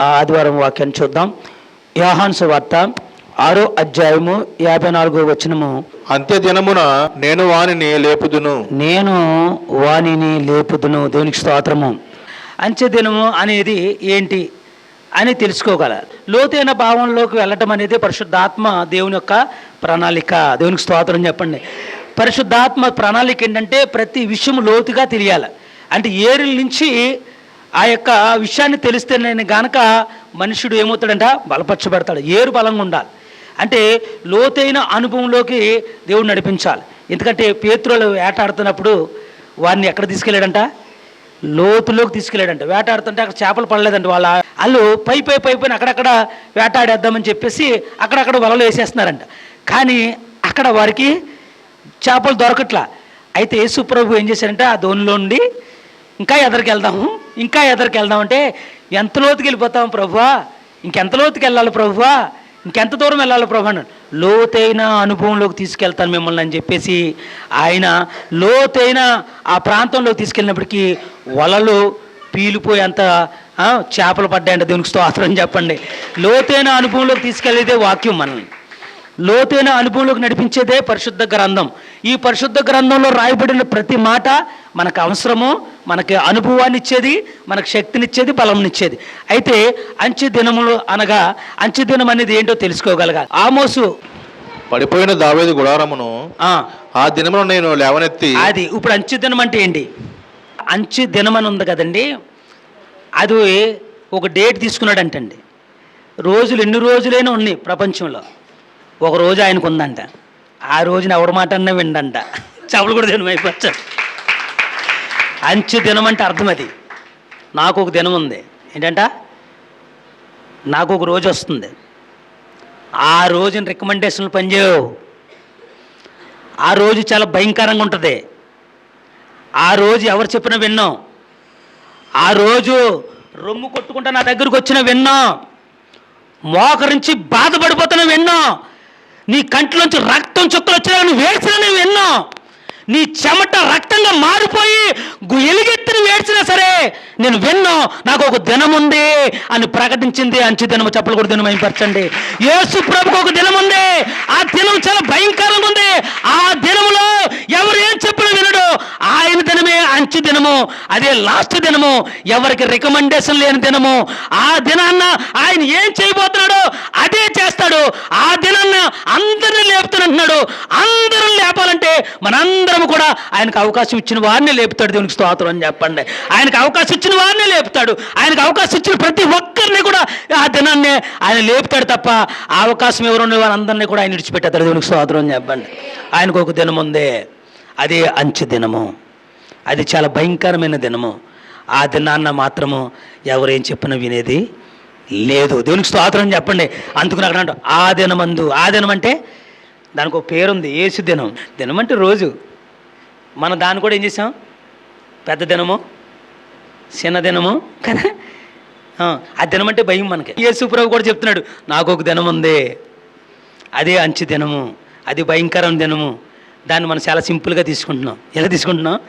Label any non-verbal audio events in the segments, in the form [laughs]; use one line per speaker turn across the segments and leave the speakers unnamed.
ఆదివారం వాక్యాన్ని చూద్దాం. యోహాన్సు వార్త ఆరో అధ్యాయము యాభై నాలుగో వచనము.
అంత్య దినమున నేను వానిని లేపుదును.
నేను వాణిని లేపుదును. దేవునికి స్తోత్రము. అంచె దినము అనేది ఏంటి అని తెలుసుకోగల. లోతైన భావంలోకి వెళ్ళటం అనేది పరిశుద్ధాత్మ దేవుని యొక్క ప్రణాళిక. దేవునికి స్తోత్రం చెప్పండి. పరిశుద్ధాత్మ ప్రణాళిక ఏంటంటే ప్రతి విషయం లోతుగా తెలియాలి. అంటే ఏరుల నుంచి ఆ యొక్క విషయాన్ని తెలిస్తే నేను గనక మనుషుడు ఏమవుతాడంట? బలపరచబడతాడు. ఏరు బలంగా ఉండాలి. అంటే లోతైన అనుభవంలోకి దేవుడు నడిపించాలి. ఎందుకంటే పేతురులు వేటాడుతున్నప్పుడు వారిని ఎక్కడ తీసుకెళ్ళాడంట? లోతులోకి తీసుకెళ్ళాడంట. వేటాడుతుంటే అక్కడ చేపలు పడలేదంట వాళ్ళ వాళ్ళు పై పై పై పైన అక్కడక్కడ వేటాడేద్దామని చెప్పేసి అక్కడక్కడ వలలు వేసేస్తున్నారంట. కానీ అక్కడ వారికి చేపలు దొరకట్లా. అయితే యేసు ప్రభు ఏం చేశారంటే? ఆ ధోనిలో నుండి ఇంకా ఎదరికి వెళ్దాము ఇంకా ఎదరికి వెళ్దామంటే ఎంత లోతుకి వెళ్ళిపోతాం ప్రభువా? ఇంకెంత లోతుకి వెళ్ళాలి ప్రభువా? ఇంకెంత దూరం వెళ్ళాలి ప్రభు అన్నాడు. లోతైన అనుభవంలోకి తీసుకెళ్తాను మిమ్మల్ని అని చెప్పేసి ఆయన లోతైన ఆ ప్రాంతంలోకి తీసుకెళ్ళినప్పటికీ వలలు పీలిపోయేంత చేపలు పడ్డాయంట దేవునికి స్తోత్రం చెప్పండి. లోతైన అనుభవంలోకి తీసుకెళ్ళేదే వాక్యం మనల్ని. లోతైన అనుభవంలోకి నడిపించేదే పరిశుద్ధ గ్రంథం. ఈ పరిశుద్ధ గ్రంథంలో రాయబడిన ప్రతి మాట మనకు అవసరము మనకి అనుభవాన్ని ఇచ్చేది మనకు శక్తినిచ్చేది బలంనిచ్చేది అయితే అంచె దినములు అనగా అంచె దినం అనేది ఏంటో తెలుసుకోగలగాలి ఆమోసు.
పడిపోయిన దావేది గుడారమును
ఆ,
దినమున నేను లేవనెత్తి
అది ఇప్పుడు అంచె దినం అంటే ఏంటి? అంచె దినం అని ఉంది కదండి. అది ఒక డేట్ తీసుకున్నాడంటండి. రోజులు ఎన్ని రోజులైనా ఉన్నాయి ప్రపంచంలో. ఒక రోజు ఆయనకు ఉందంట ఆ రోజున ఎవరి మాట అన్నా విండంట. చెవులు కూడా దినం అయిపోవచ్చు అంచె దినం అంటే అర్థం అది. నాకు ఒక దినం ఉంది. ఏంటంట? నాకు ఒక రోజు వస్తుంది. ఆ రోజున రికమెండేషన్లు పనిచేయవు. ఆ రోజు చాలా భయంకరంగా ఉంటుంది. ఆ రోజు ఎవరు చెప్పినా విన్నాం. ఆ రోజు రొమ్ము కొట్టుకుంటా నా దగ్గరకు వచ్చిన విన్నాం. మోకరించి బాధపడిపోతున్నా విన్నాం. నీ కంట్లోంచి రక్తం చుక్కలు వచ్చినా నువ్వు వేడ్చినా విన్నాం. నీ చెమట రక్తంగా మారిపోయి గు- వేడ్చినా సరే నేను విన్నో. నాకు ఒక దినం ఉంది అని ప్రకటించింది అంచు దినము చెప్పలు కూడా దినం అయిపరచండి యేసు ప్రభుకు ఒక దినం ఉంది ఆ దినం చాలా భయంకరంగా ఉంది. ఆ దినములో ఎవరు ఏం చెప్పినా వినడు. ఆయన దినమే అంచు దినము అదే లాస్ట్ దినము. ఎవరికి రికమెండేషన్ లేని దినము. ఆ దినాన్న ఆయన ఏం చేయబోతున్నాడో అదే చేస్తాడు. ఆ దినాన్న అందరిని లేపుతానంటున్నాడు అందరం లేపాలంటే మనందరం కూడా ఆయనకు అవకాశం ఇచ్చిన వారిని లేపుతాడు దేవునికి స్తోత్రం అని చెప్పండి. ఆయనకు అవకాశం ఇచ్చిన వారిని లేపుతాడు. ఆయనకు అవకాశం ఇచ్చిన ప్రతి ఒక్కరిని కూడా ఆ దినాన్నే ఆయన లేపుతాడు తప్ప ఆ అవకాశం ఎవరు ఉన్న వారందరినీ కూడా ఆయన విడిచిపెట్టారు దేవునికి స్తోత్రం అని చెప్పండి. ఆయనకు ఒక దినం ఉంది. అదే అంచె దినము. అది చాలా భయంకరమైన దినము. ఆ దినాన్న మాత్రము ఎవరేం చెప్పినా వినేది లేదు. దేవునికి స్తోత్రం చెప్పండి. అందుకు అక్కడ అంటాం ఆ దినమందు. ఆ దినం అంటే దానికి ఒక పేరుంది ఏసు దినం. దినం అంటే రోజు. మనం దాన్ని కూడా ఏం చేసాం? పెద్ద దినము చిన్న దినము కదా? ఆ, దినం అంటే భయం మనకి. యేసుప్రభు కూడా చెప్తున్నాడు నాకు ఒక దినం ఉంది. అదే అంచు దినము. అది భయంకరం దినము. దాన్ని మనం చాలా సింపుల్గా తీసుకుంటున్నాం. ఎలా తీసుకుంటున్నాం?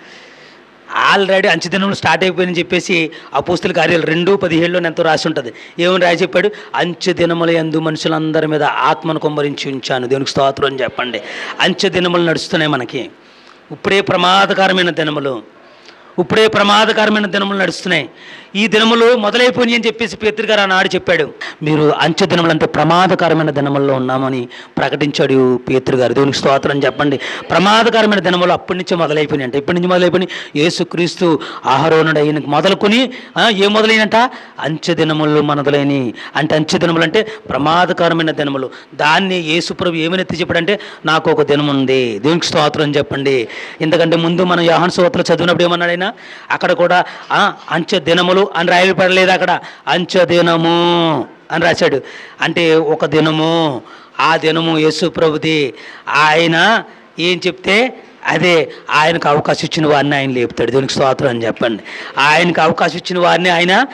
ఆల్రెడీ అంచు దినములు స్టార్ట్ అయిపోయిందని చెప్పేసి ఆ పూస్తుల కార్యాలు రెండు పదిహేడులో ఎంతో రాసి ఉంటుంది. ఏమని రాసి చెప్పాడు? అంచెదినముల ఎందు మనుషులందరి మీద ఆత్మను కుమ్మరించి ఉంచాను. దేవునికి స్తోత్రం అని చెప్పండి. అంచెదినములు నడుస్తున్నాయి మనకి. ఇప్పుడే ప్రమాదకరమైన దినములు. ఇప్పుడే ప్రమాదకరమైన దినములు నడుస్తున్నాయి. ఈ దినములు మొదలైపోయి అని చెప్పేసి పేతురు ఆనాడు చెప్పాడు. మీరు అంచె దినములు అంటే ప్రమాదకరమైన దినముల్లో ఉన్నామని ప్రకటించాడు పేతురు గారు. దేవునికి స్తోత్రం చెప్పండి. ప్రమాదకరమైన దినములు అప్పటి నుంచి మొదలైపోయినాయి అంటే. ఇప్పటి నుంచి మొదలైపోయి యేసుక్రీస్తు ఆహారోనుడు అయిన మొదలుకొని ఏ మొదలైనట? అంచె దినములు మొదలైనవి. అంటే అంచె దినములు అంటే ప్రమాదకరమైన దినములు. దాన్ని యేసుప్రభు ఏమని ఎత్తి చెప్పాడంటే నాకు ఒక దినం ఉంది. దేవునికి స్తోత్రం చెప్పండి. ఎందుకంటే ముందు మనం యోహాను సోత్రులు చదివినప్పుడు ఏమన్నాడైనా అక్కడ కూడా అంచె దినములు అని రాయబడలేదు అక్కడ. అంచె దినము అని రాశాడు. అంటే ఒక దినము ఆ దినము యేసు ప్రభుది ఆయన ఏం చెప్తే అదే ఆయనకు అవకాశం ఇచ్చిన వారిని ఆయన లేపుతాడు. దీనికి స్తోత్రం అని చెప్పండి. ఆయనకు అవకాశం ఇచ్చిన వారిని ఆయన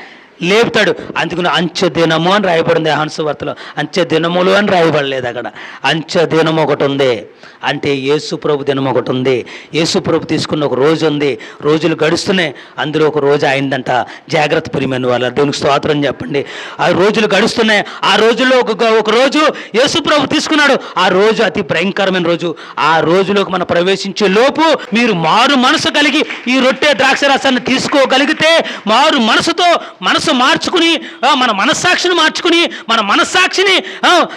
లేపుతాడు. అందుకని అంచె దినము అని రాయబడింది హంస వార్తలో. అంచె దినములు అని రాయబడలేదు అక్కడ. అంచె దినం ఒకటి ఉంది. అంటే యేసుప్రభు దినం ఒకటి ఉంది. యేసుప్రభు తీసుకున్న ఒక రోజు ఉంది. రోజులు గడుస్తున్నాయి. అందులో ఒక రోజు అయిందంట. జాగ్రత్త పురిమైన వాళ్ళ దేవునికి స్తోత్రం చెప్పండి. ఆ రోజులు గడుస్తున్నాయి. ఆ రోజుల్లో ఒక ఒక రోజు యేసుప్రభు తీసుకున్నాడు. ఆ రోజు అతి భయంకరమైన రోజు. ఆ రోజులోకి మనం ప్రవేశించే లోపు మీరు మారు మనసు కలిగి ఈ రొట్టె ద్రాక్ష రసాన్ని తీసుకోగలిగితే మారు మనసుతో మనసు మార్చుకుని మన మనస్సాక్షిని మార్చుకుని మన మనస్సాక్షిని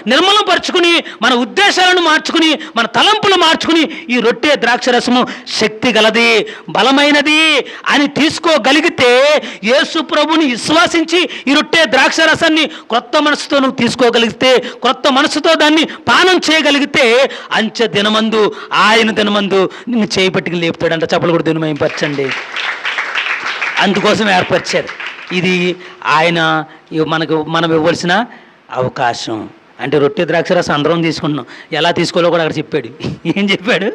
నిర్మలపరుచుకుని మన ఉద్దేశాలను మార్చుకుని మన తలంపులు మార్చుకుని ఈ రొట్టె ద్రాక్ష రసము శక్తి గలది బలమైనది అని తీసుకోగలిగితే యేసు ప్రభుని విశ్వాసించి ఈ రొట్టె ద్రాక్ష రసాన్ని క్రొత్త మనసుతో నువ్వు తీసుకోగలిగితే క్రొత్త మనసుతో దాన్ని పానం చేయగలిగితే అంచె దినమందు ఆయన దినమందు నిన్ను చేపట్టుకుని లేపుతాడంట. చెప్పలు కూడా దినమేంపరచండి అందుకోసం ఏర్పరిచారు. ఇది ఆయన మనకు మనం ఇవ్వాల్సిన అవకాశం. అంటే రొట్టె ద్రాక్షరసం అందరం తీసుకుంటున్నాం. ఎలా తీసుకోవాలో కూడా అక్కడ చెప్పాడు. ఏం చెప్పాడు?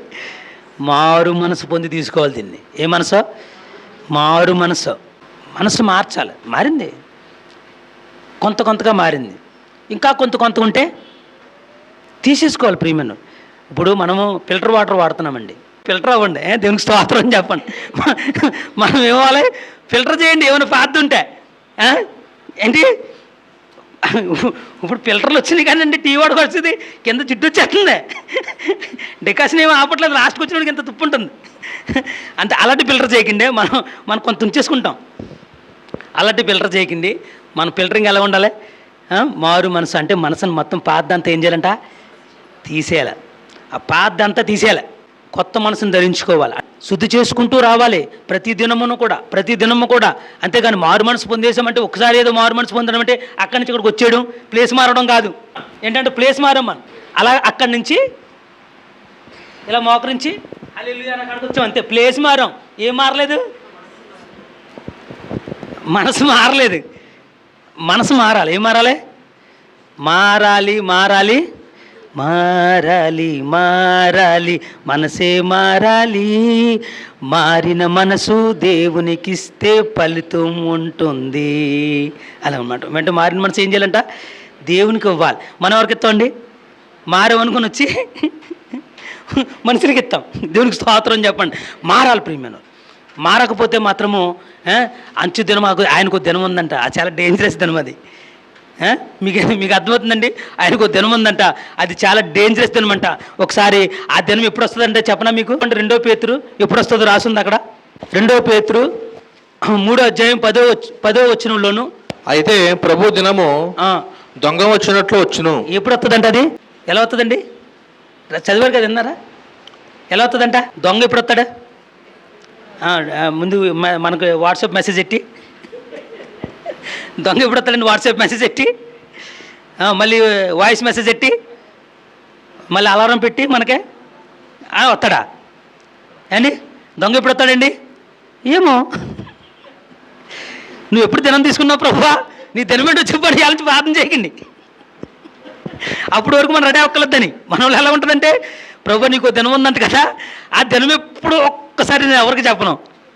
మారు మనసు పొంది తీసుకోవాలి దీన్ని. ఏ మనసు? మారు మనసు. మనసు మార్చాలి. మారింది. కొంత కొంతగా మారింది. ఇంకా కొంత కొంత ఉంటే తీసేసుకోవాలి ప్రీమియం. ఇప్పుడు మనము ఫిల్టర్ వాటర్ వాడుతున్నామండి. ఫిల్టర్ అవ్వండి. దేవునికి స్తోత్రం చెప్పండి. మనం ఇవ్వాలి. ఫిల్టర్ చేయండి. ఏమైనా పాత ఉంటే. ఏంటి? ఇప్పుడు ఫిల్టర్లు వచ్చినాయి కానండి టీ వాడికి వచ్చింది కింద జిడ్డు వచ్చేస్తుంది. డికాషన్ ఏమో ఆపట్లేదు. లాస్ట్కి వచ్చినప్పుడు ఇంత తుప్పు ఉంటుంది. అంటే అలాంటి ఫిల్టర్ చేయకండి. మనం మనం కొంత ఉంచేసుకుంటాం. అలాంటి ఫిల్టర్ చేయకండి. మన ఫిల్టరింగ్ ఎలా ఉండాలి? మారు మనసు. అంటే మనసుని మొత్తం పాతదంతా ఏం చేయాలంట? తీసేయాలి. ఆ పాతదంతా తీసేయాలి. కొత్త మనసును ధరించుకోవాలి. శుద్ధి చేసుకుంటూ రావాలి. ప్రతి దినమును కూడా ప్రతి దినము కూడా. అంతేగాని మారు మనసు పొందేసామంటే ఒకసారి ఏదో మారు మనసు పొందడం అంటే అక్కడి నుంచి ఇక్కడికి వచ్చేయడం ప్లేస్ మారడం కాదు. ఏంటంటే ప్లేస్ మారం మనం. అలా అక్కడి నుంచి ఇలా మోకరించి అల్లెలు అక్కడికి వచ్చాం అంతే. ప్లేస్ మారాం. ఏం మారలేదు? మనసు మారలేదు. మనసు మారాలి. ఏం మారాలి? మారాలి మారాలి. మారాలి మారాలి మనసే మారాలి. మారిన మనసు దేవునికిస్తే ఫలితం ఉంటుంది. అలా అనమాట వెంట మారిన మనసు ఏం చేయాలంట? దేవునికి ఇవ్వాలి. మనం ఎవరికి ఇస్తామండి మారేమనుకుని వచ్చి మనుషులకి ఇస్తాం. దేవునికి స్తోత్రం చెప్పండి. మారాలి ప్రియమైన మారకపోతే మాత్రము అంచు దినం మాకు ఆయనకు దినం ఉందంట. అది చాలా డేంజరస్ దినం అది. మీకు [laughs] మీకు అర్థమవుతుందండి? ఆయనకు దినం ఉందంట. అది చాలా డేంజరస్ దినం అంట. ఒకసారి ఆ దినం ఎప్పుడు వస్తుందంటే చెప్పనా మీకు? అంటే రెండో పేతురు ఎప్పుడు వస్తుందో రాసింది అక్కడ. రెండో పేతురు మూడో అధ్యాయం పదో పదో వచ్చినంలోను
అయితే ప్రభు దినము దొంగ వచ్చినట్లు వచ్చును.
ఎప్పుడు వస్తుందంట అది? ఎలా వస్తుందండి చదివారు కదా విన్నారా? ఎలా వస్తుందంట దొంగ ఎప్పుడు వస్తాడా ముందు మనకు వాట్సాప్ మెసేజ్ ఎట్టి. దొంగ ఎప్పుడు వస్తాడండి? వాట్సాప్ మెసేజ్ ఎట్టి మళ్ళీ వాయిస్ మెసేజ్ ఎట్టి మళ్ళీ అలారం పెట్టి మనకే? ఆ, వస్తాడా? అండి దొంగ ఎప్పుడు వస్తాడండి? ఏమో. నువ్వు ఎప్పుడు దినం తీసుకున్నావు ప్రభువా నీ దినమెంట్ ఏంటో చెప్పండి ఇవాళ నుంచి ప్రార్థన చేయకండి అప్పుడు వరకు మనం రెడీ అవ్వకలద్దని మన వాళ్ళు ఎలా ఉంటుందంటే ప్రభు నీకు దినం ఉందంట కదా ఆ దినం ఎప్పుడు ఒక్కసారి నేను ఎవరికి చెప్పను.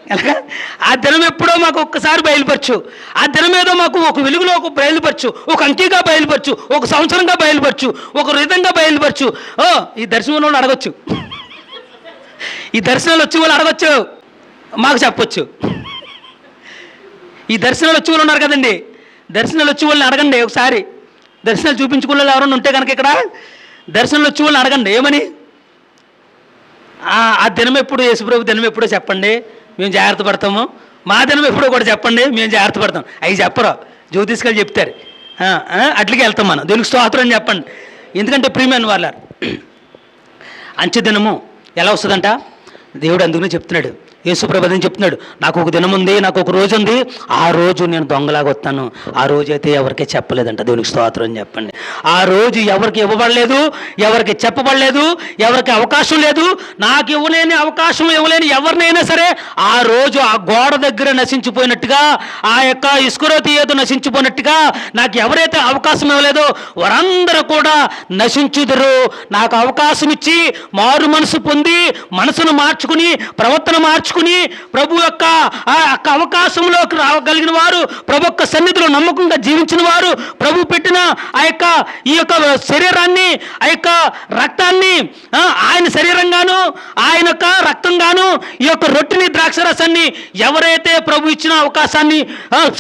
ఎలాగా? ఆ దినం ఎప్పుడో మాకు ఒక్కసారి బయలుపరచు. ఆ దినం ఏదో మాకు ఒక వెలుగులో ఒక బయలుపరచు. ఒక అంకిగా బయలుపరచు. ఒక సంవత్సరంగా బయలుపరచు. ఒక విధంగా బయలుపరచు. ఓ ఈ దర్శనంలో అడగచ్చు. ఈ దర్శనాలు వచ్చి వాళ్ళు అడగచ్చు. మాకు చెప్పొచ్చు. ఈ దర్శనాలు వచ్చి వాళ్ళు ఉన్నారు కదండి. దర్శనాలు వచ్చి వాళ్ళని అడగండి ఒకసారి. దర్శనాలు చూపించుకునే ఎవరైనా ఉంటే కనుక ఇక్కడ దర్శనాలు వచ్చి వాళ్ళని అడగండి. ఏమని? ఆ- ఆ దినం ఎప్పుడు యేసుప్రభు దినం ఎప్పుడో చెప్పండి. మేము జాగ్రత్త పడతాము. మా దినం ఎప్పుడో కూడా చెప్పండి మేము జాగ్రత్త పడతాం. అవి చెప్పరు జ్యోతిష్కాలు చెప్తారు. అట్లకి వెళ్తాం మనం. దీనికి స్తోత్రం అని చెప్పండి. ఎందుకంటే ప్రీమియన్ వాళ్ళ [clears throat] అంచె దినము ఎలా వస్తుందంట? దేవుడు అందుకనే చెప్తున్నాడు. యేసుప్రభదని చెప్తున్నాడు? నాకు ఒక దినం ఉంది నాకు ఒక రోజు ఉంది. ఆ రోజు నేను దొంగలాగా వస్తాను. ఆ రోజు అయితే ఎవరికి చెప్పలేదంట. దేవునికి స్తోత్రం అని చెప్పండి. ఆ రోజు ఎవరికి ఇవ్వబడలేదు ఎవరికి చెప్పబడలేదు ఎవరికి అవకాశం లేదు. నాకు ఇవ్వలేని అవకాశం ఇవ్వలేని ఎవరినైనా సరే ఆ రోజు ఆ గోడ దగ్గర నశించిపోయినట్టుగా ఆ యొక్క ఇస్కురోతి ఏదో నశించిపోయినట్టుగా నాకు ఎవరైతే అవకాశం ఇవ్వలేదో వారందరూ కూడా నశించుదరు. నాకు అవకాశం ఇచ్చి మారు మనసు పొంది మనసును మార్చుకుని ప్రవర్తన మార్చు మార్చుకుని ప్రభు యొక్క ఆ యొక్క అవకాశంలోకి రాగలిగిన వారు ప్రభు యొక్క సన్నిధిలో నమ్మకంగా జీవించిన వారు ప్రభు పెట్టిన ఆ యొక్క ఈ యొక్క శరీరాన్ని ఆ యొక్క రక్తాన్ని ఆయన శరీరంగాను ఆయన యొక్క రక్తంగాను ఈ యొక్క రొట్టెని ద్రాక్షరసాన్ని ఎవరైతే ప్రభు ఇచ్చిన అవకాశాన్ని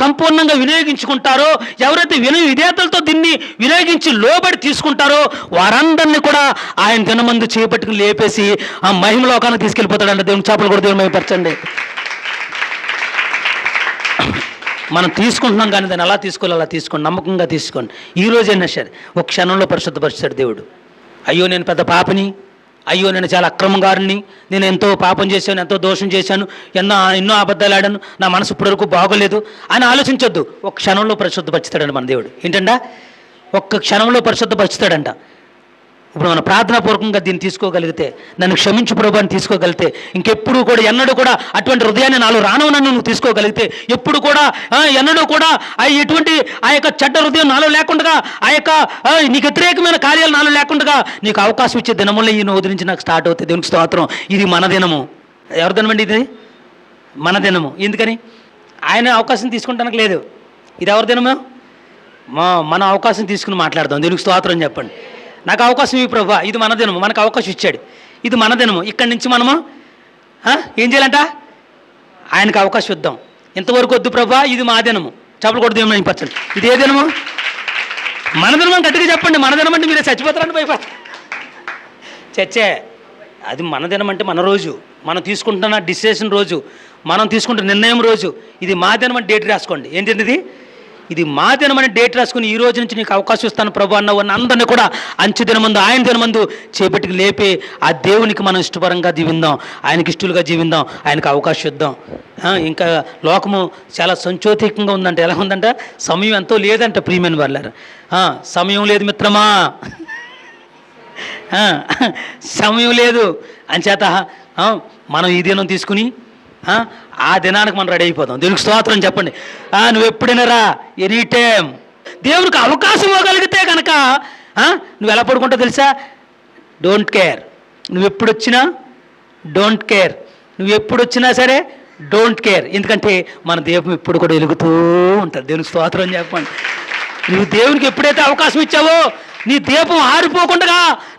సంపూర్ణంగా వినియోగించుకుంటారో ఎవరైతే విని విధేతలతో దీన్ని వినియోగించి లోబడి తీసుకుంటారో వారందరినీ కూడా ఆయన దినమందు చేపట్టుకుని లేపేసి ఆ మహిమలోకానికి తీసుకెళ్ళిపోతాడంట దేవుని చేపలు కూడా దేవుని మహిమపరచండి మనం తీసుకుంటున్నాం కానీ దాన్ని అలా తీసుకోవాలి అలా తీసుకోండి నమ్మకంగా తీసుకోండి. ఈ రోజైనా సరే ఒక క్షణంలో పరిశుద్ధపరుస్తాడు దేవుడు. అయ్యో నేను పెద్ద పాపని. అయ్యో నేను చాలా అక్రమగారిని. నేను ఎంతో పాపం చేశాను ఎంతో దోషం చేశాను ఎన్నో ఎన్నో అబద్ధాలు ఆడాను. నా మనసు ఇప్పటివరకు బాగోలేదు. అని ఆలోచించొద్దు. ఒక క్షణంలో పరిశుద్ధపరుచుతాడండి మన దేవుడు. ఏంటంట? ఒక్క క్షణంలో పరిశుద్ధపరుచుతాడంట ఇప్పుడు మన ప్రార్థనాపూర్వకంగా దీన్ని తీసుకోగలిగితే నన్ను క్షమించు ప్రభు అని తీసుకోగలిగితే ఇంకెప్పుడు కూడా ఎన్నడూ కూడా అటువంటి హృదయాన్ని నాలో రానవు నన్ను నువ్వు తీసుకోగలిగితే ఎప్పుడు కూడా ఎన్నడూ కూడా ఆ ఎటువంటి ఆ యొక్క చెడ్డ హృదయం నాలో లేకుండా ఆ యొక్క నీకు వ్యతిరేకమైన కార్యాలు నాలో లేకుండా నీకు అవకాశం ఇచ్చే దినములే ఈ నోది నుంచి నాకు స్టార్ట్ అవుతుంది దేవునికి స్తోత్రం. ఇది మన దినము. ఎవరి దినమండి ఇది? మన దినము. ఎందుకని? ఆయన అవకాశం తీసుకుంటానికి లేదు. ఇది ఎవరి దినము? మా మన అవకాశం తీసుకుని మాట్లాడదాం. దీనికి స్తోత్రం చెప్పండి. నాకు అవకాశం ఇవి ప్రభు. ఇది మన దినము. మనకు అవకాశం ఇచ్చాడు. ఇది మన దినము. ఇక్కడి నుంచి మనము ఏం చేయాలంట? ఆయనకు అవకాశం ఇద్దాం. ఇంతవరకు వద్దు ప్రభా. ఇది మా దినము. చేపలు కూడా దినం పచ్చండి ఇది ఏ దినము? మన దినం అని గట్టిగా చెప్పండి. మన దినం అంటే మీరే చచ్చిపోతారని భయపడతారు చచ్చే అది మన దినం అంటే మన రోజు. మనం తీసుకుంటున్న డిసిషన్ రోజు. మనం తీసుకుంటున్న నిర్ణయం రోజు. ఇది మా దినం అంటే డేట్ రాసుకోండి. ఏంటంటే ఇది ఇది మా దినమని డేట్ రాసుకుని ఈ రోజు నుంచి నీకు అవకాశం ఇస్తాను ప్రభు అన్న ఉన్న అందరినీ కూడా అంచు దినమందు ఆయన దినమందు చేపట్టుకు లేపే ఆ దేవునికి మనం ఇష్టపరంగా జీవిందాం. ఆయనకి ఇష్టలుగా జీవిందాం. ఆయనకు అవకాశం ఇద్దాం. ఇంకా లోకము చాలా సంచోతికంగా ఉందంట. ఎలా ఉందంట? సమయం ఎంతో లేదంట ప్రియమైన వాళ్ళారు. సమయం లేదు మిత్రమా. సమయం లేదు. అంచేత మనం ఈ దినం తీసుకుని ఆ, దినానికి మనం రెడీ అయిపోతాం దీనికి స్తోత్రం చెప్పండి. నువ్వు ఎప్పుడైనా రా ఎనీ టైం దేవునికి అవకాశం ఇవ్వగలిగితే కనుక నువ్వు ఎలా పడుకుంటావు తెలుసా? Don't care. నువ్వు ఎప్పుడు వచ్చినా డోంట్ కేర్. నువ్వు ఎప్పుడు వచ్చినా సరే డోంట్ కేర్. ఎందుకంటే మన దీపం ఎప్పుడు కూడా వెలుగుతూ ఉంటుంది దేవునికి స్తోత్రం చెప్పండి. నువ్వు దేవునికి ఎప్పుడైతే అవకాశం ఇచ్చావో నీ దీపం ఆరిపోకుండా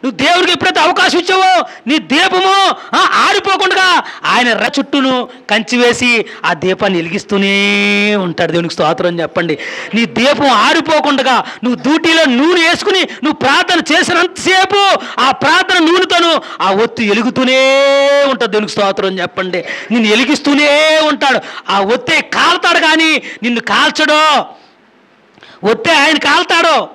నువ్వు దేవుడికి ఎప్పుడైతే అవకాశం ఇచ్చావో నీ దీపము ఆరిపోకుండా ఆయన ర చుట్టూను కంచి వేసి ఆ దీపాన్ని వెలిగిస్తూనే ఉంటాడు. దేవునికి స్తోత్రం చెప్పండి. నీ దీపం ఆరిపోకుండా నువ్వు డ్యూటీలో నూనె వేసుకుని నువ్వు ప్రార్థన చేసినంతసేపు ఆ ప్రార్థన నూనెతోను ఆ ఒత్తి వెలుగుతూనే ఉంటుంది దేవునికి స్తోత్రం చెప్పండి. నిన్ను వెలిగిస్తూనే ఉంటాడు. ఆ ఒత్తే కాలుతాడు కానీ నిన్ను కాల్చడో ఒత్తే ఆయన కాలుతాడో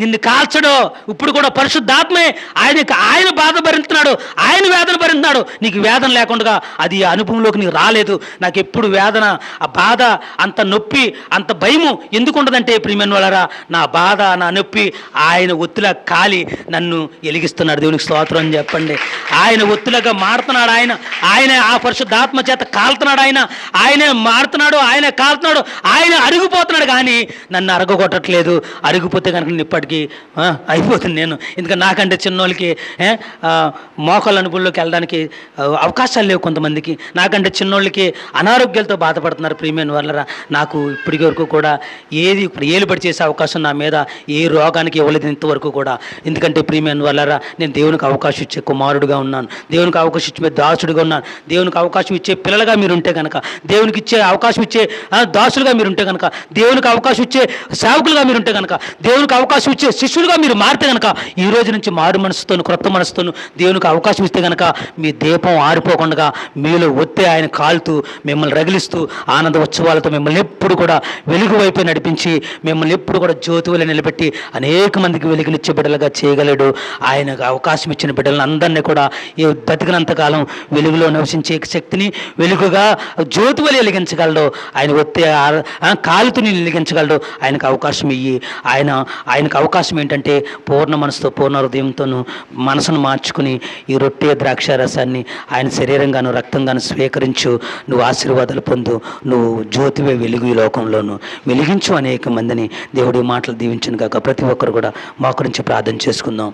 నిన్ను కాల్చడు ఇప్పుడు కూడా పరిశుద్ధాత్మే ఆయనకి ఆయన బాధ భరించున్నాడు ఆయన వేదన భరించున్నాడు నీకు వేదన లేకుండా అది ఆ అనుభవంలోకి నీకు రాలేదు. నాకు ఎప్పుడు వేదన ఆ బాధ అంత నొప్పి అంత భయము ఎందుకు ఉండదంటే ప్రియమైన వాళ్ళరా నా బాధ నా నొప్పి ఆయన ఒత్తిలా కాలి నన్ను ఎలిగిస్తున్నాడు. దేవునికి స్తోత్రం అని చెప్పండి. ఆయన ఒత్తిలాగా మారుతున్నాడు ఆయన. ఆయన ఆ పరిశుద్ధాత్మ చేత కాలుతున్నాడు ఆయన. ఆయనే మారుతున్నాడు ఆయనే కాలుతున్నాడు ఆయన అరిగిపోతున్నాడు కానీ నన్ను అరగొట్టట్లేదు అరిగిపోతే కనుక నేను ఇప్పటికీ వాళ్ళకి అయిపోతుంది నేను. ఎందుకంటే నాకంటే చిన్నోళ్ళకి మోకాళ్ళ అనుభవంలోకి వెళ్ళడానికి అవకాశాలు లేవు కొంతమందికి. నాకంటే చిన్నోళ్ళకి అనారోగ్యాలతో బాధపడుతున్నారు ప్రియమైన వాళ్ళరా. నాకు ఇప్పటికి వరకు కూడా ఏది ఇప్పుడు ఏలుబడి చేసే అవకాశం నా మీద ఏ రోగానికి ఇవ్వలేదు ఇంతవరకు కూడా. ఎందుకంటే ప్రియమైన వాళ్ళరా నేను దేవునికి అవకాశం ఇచ్చే కుమారుడుగా ఉన్నాను. దేవునికి అవకాశం ఇచ్చే దాసుడుగా ఉన్నాను. దేవునికి అవకాశం ఇచ్చే పిల్లలుగా మీరు ఉంటే కనుక దేవునికి ఇచ్చే అవకాశం ఇచ్చే దాసులుగా మీరు ఉంటే కనుక దేవునికి అవకాశం ఇచ్చే సేవకులుగా మీరు ఉంటే కనుక దేవునికి అవకాశం ఇచ్చే శిష్యులుగా మీరు మారితే కనుక ఈ రోజు నుంచి మారు మనసుతోను క్రొత్త మనసుతోను దేవునికి అవకాశం ఇస్తే కనుక మీ దీపం ఆరిపోకుండా మీలో ఒత్తే ఆయన కాలుతూ మిమ్మల్ని రగిలిస్తూ ఆనంద ఉత్సవాలతో మిమ్మల్ని ఎప్పుడు కూడా వెలుగు వైపు నడిపించి మిమ్మల్ని ఎప్పుడు కూడా జ్యోతివులు నిలబెట్టి అనేక మందికి వెలుగునిచ్చే బిడ్డలుగా చేయగలడు. ఆయనకు అవకాశం ఇచ్చిన బిడ్డలను అందరినీ కూడా ఈ బతికినంత కాలం వెలుగులో నివసించే శక్తిని వెలుగుగా జ్యోతివులు వెలిగించగలడు. ఆయన ఒత్తే కాలుతుని వెలిగించగలడు. ఆయనకు అవకాశం ఇయ్యి. ఆయన ఆయనకు అవకాశం ఏంటంటే పూర్ణ మనసుతో పూర్ణ హృదయంతోనూ మనసును మార్చుకుని ఈ రొట్టె ద్రాక్ష రసాన్ని ఆయన శరీరంగాను రక్తంగాను స్వీకరించు నువ్వు ఆశీర్వాదాలు పొందు నువ్వు జ్యోతివే వెలుగు ఈ లోకంలోను. వెలిగించు అనేక మందిని దేవుడి మాటలు దీవించను కాక ప్రతి ఒక్కరు కూడా మా గురించి ప్రార్థన చేసుకుందాం.